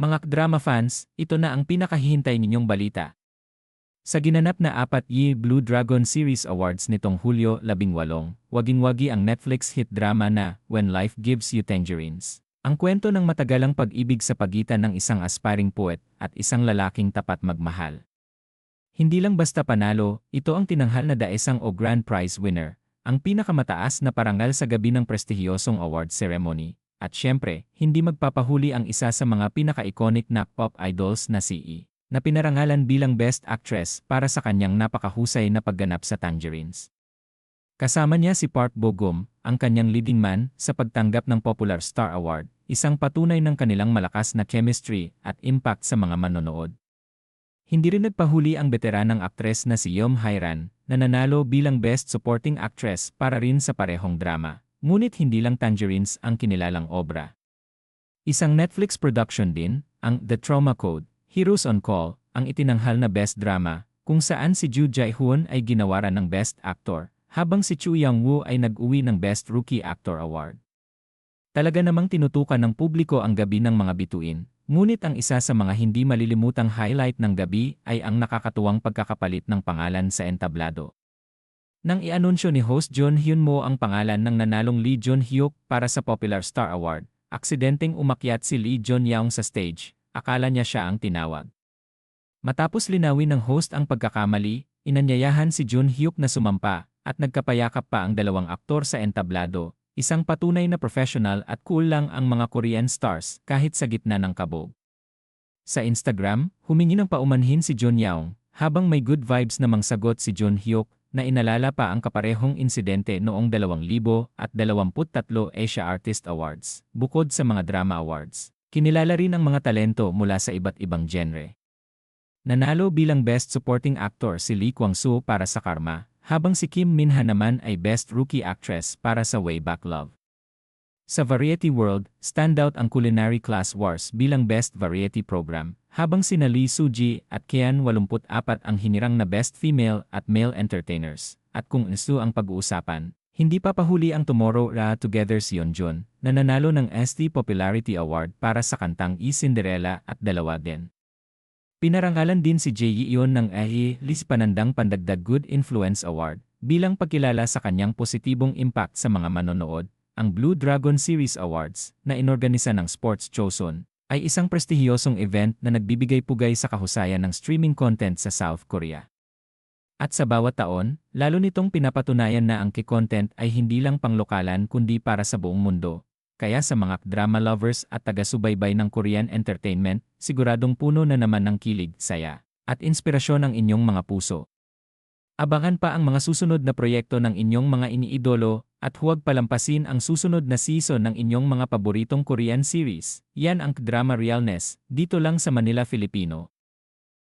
Mga drama fans, ito na ang pinakahihintay ninyong balita. Sa ginanap na apat Ye Blue Dragon Series Awards nitong Hulyo 18, waging-wagi ang Netflix hit drama na When Life Gives You Tangerines. Ang kwento ng matagalang pag-ibig sa pagitan ng isang aspiring poet at isang lalaking tapat magmahal. Hindi lang basta panalo, ito ang tinanghal na daesang o grand prize winner, ang pinakamataas na parangal sa gabi ng prestihiyosong award ceremony. At syempre, hindi magpapahuli ang isa sa mga pinaka-iconic na pop idols na si E, na pinarangalan bilang Best Actress para sa kanyang napakahusay na pagganap sa Tangerines. Kasama niya si Park Bo-gum, ang kanyang leading man, sa pagtanggap ng Popular Star Award, isang patunay ng kanilang malakas na chemistry at impact sa mga manonood. Hindi rin nagpahuli ang veteranang aktres na si Yom Hairan, na nanalo bilang Best Supporting Actress para rin sa parehong drama. Ngunit hindi lang Tangerines ang kinilalang obra. Isang Netflix production din, ang The Trauma Code, Heroes on Call, ang itinanghal na best drama, kung saan si Ju Jae-hoon ay ginawaran ng Best Actor, habang si Chu Young-woo ay nag-uwi ng Best Rookie Actor Award. Talaga namang tinutukan ng publiko ang gabi ng mga bituin, ngunit ang isa sa mga hindi malilimutang highlight ng gabi ay ang nakakatuwang pagkakapalit ng pangalan sa entablado. Nang i-anunsyo ni host John Hyun Mo ang pangalan ng nanalong Lee Jun Hyuk para sa Popular Star Award, aksidenteng umakyat si Lee Jun Yaong sa stage, akala niya siya ang tinawag. Matapos linawin ng host ang pagkakamali, inanyayahan si Jun Hyuk na sumampa, at nagkapayakap pa ang dalawang aktor sa entablado, isang patunay na professional at cool lang ang mga Korean stars kahit sa gitna ng kabog. Sa Instagram, humingi ng paumanhin si Jun Yaong, habang may good vibes namang sagot si Jun Hyuk na inalala pa ang kaparehong insidente noong 2023 Asia Artist Awards, bukod sa mga drama awards. Kinilala rin ang mga talento mula sa iba't ibang genre. Nanalo bilang Best Supporting Actor si Lee Kwang-soo para sa Karma, habang si Kim Min-ha naman ay Best Rookie Actress para sa Way Back Love. Sa Variety World, standout ang Culinary Class Wars bilang Best Variety Program, habang sina Lee Suji at Kian 84 ang hinirang na Best Female at Male Entertainers. At kung isu ang pag-uusapan, hindi pa pahuli ang Tomorrow Ra Together si Yeonjun, na nanalo ng ST Popularity Award para sa kantang E Cinderella at dalawa din. Pinarangalan din si Jae Yeon ng AHI Lis Panandang Pandagdag Good Influence Award bilang pagkilala sa kanyang positibong impact sa mga manonood, ang Blue Dragon Series Awards na inorganisa ng Sports Chosun ay isang prestihiyosong event na nagbibigay pugay sa kahusayan ng streaming content sa South Korea. At sa bawat taon, lalo nitong pinapatunayan na ang content ay hindi lang panglokalan kundi para sa buong mundo. Kaya sa mga drama lovers at taga-subaybay ng Korean entertainment, siguradong puno na naman ng kilig, saya, at inspirasyon ang inyong mga puso. Abangan pa ang mga susunod na proyekto ng inyong mga iniidolo at huwag palampasin ang susunod na season ng inyong mga paboritong Korean series. Yan ang Drama Realness, dito lang sa Manila, Filipino.